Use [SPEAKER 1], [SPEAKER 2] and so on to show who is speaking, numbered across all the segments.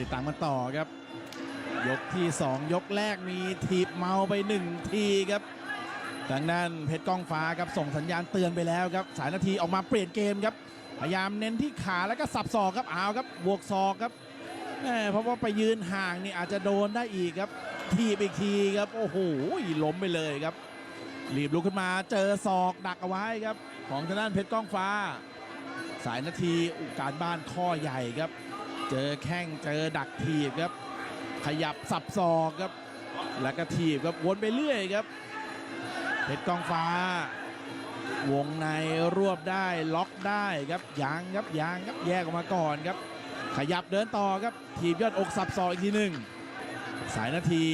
[SPEAKER 1] ติดตามกันต่อครับ ยกที่ 2 ยกแรกมีถีบเมาไป 1 ทีครับทางด้านเพชรก้องฟ้าครับส่งสัญญาณเตือนไปแล้วครับสายนาทีออกมาเปลี่ยนเกมครับ พยายามเน้นที่ขาแล้วก็สับศอกครับเอาครับบวกศอกครับแหมเพราะว่าไปยืนห่างนี่อาจจะโดนได้อีกครับทีบอีกทีครับโอ้โหล้มไปเลยครับรีบลุกขึ้นมาเจอศอกดักเอาไว้ครับ ของทางด้านเพชรก้องฟ้า สายนาทีอุยการบ้านข้อใหญ่ครับ เจอแข้งเจอดักทีบครับ ขยับสับศอกครับ แล้วก็ทีบครับวนไปเรื่อยครับเพชรกองฟ้า วงในรวบได้ล็อกได้ครับยางครับยางครับแยกออกมาก่อนครับ ขยับเดินต่อครับทีบยอดอกสับศอกอีกทีหนึ่งสายนาที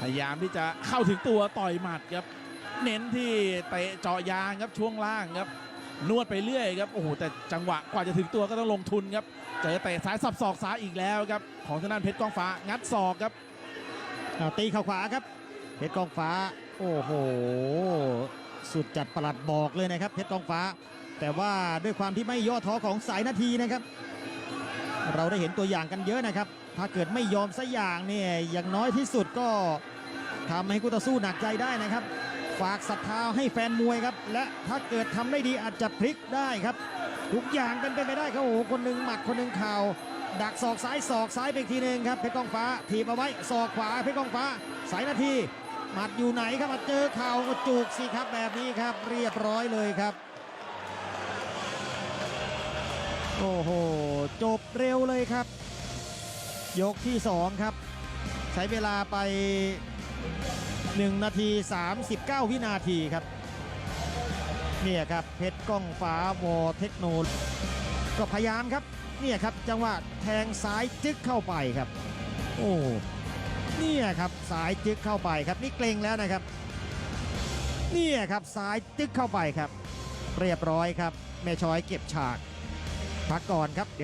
[SPEAKER 1] พยายามที่จะเข้าถึงตัวต่อยหมัดครับ เน้นที่เตะเจาะยางครับช่วงล่างครับ นวดไปเรื่อยครับโอ้โหแต่จังหวะกว่าจะถึงตัวก็ต้องลงทุนครับเจอเตะซ้ายสับศอกซ้ายอีกแล้วครับของทางด้านเพชรกองฟ้างัดศอกครับ
[SPEAKER 2] ตีเข่าขวาครับเพชรกองฟ้า โอ้โห สุดจัดประหลัดบอกเลยนะครับเพชรกองฟ้า แต่ว่าด้วยความที่ไม่ย่อท้อของสายนาทีนะครับ เราได้เห็นตัวอย่างกันเยอะนะครับ ถ้าเกิดไม่ยอมสักอย่างเนี่ยอย่างน้อยที่สุดก็ทำให้คู่ต่อสู้หนักใจได้นะครับ ฝากศรัทธาให้แฟนมวยครับ และถ้าเกิดทำได้ดีอาจจะพลิกได้ครับ ทุกอย่างเป็นไปไม่ได้ครับโอ้โหคนหนึ่งหมัดคนหนึ่งเข่าดักศอกซ้ายศอกซ้ายไปอีกทีหนึ่งครับเพชรกองฟ้าถีบเอาไว้ศอกขวาเพชรกองฟ้าสายนาทีหมัดอยู่ไหนครับมาเจอเข่าก็จุกสิครับแบบนี้ครับ เรียบร้อยเลยครับ โอ้โหจบเร็วเลยครับ ยกที่ 2 ครับ ใช้เวลาไป 1 นาที 39 วินาทีครับ เนี่ยครับเพชรก้องฟ้าวอเทคโนโลก็พยายามครับ เนี่ยครับจังหวะแทงซ้ายจึ๊กเข้าไปครับ โอ้เนี่ยครับสายจึ๊กเข้าไปครับนี่เกรงแล้วนะครับเนี่ยครับสายจึ๊กเข้าไปครับ เรียบร้อยครับแม่ช้อยเก็บฉากพักก่อนครับเดี๋ยว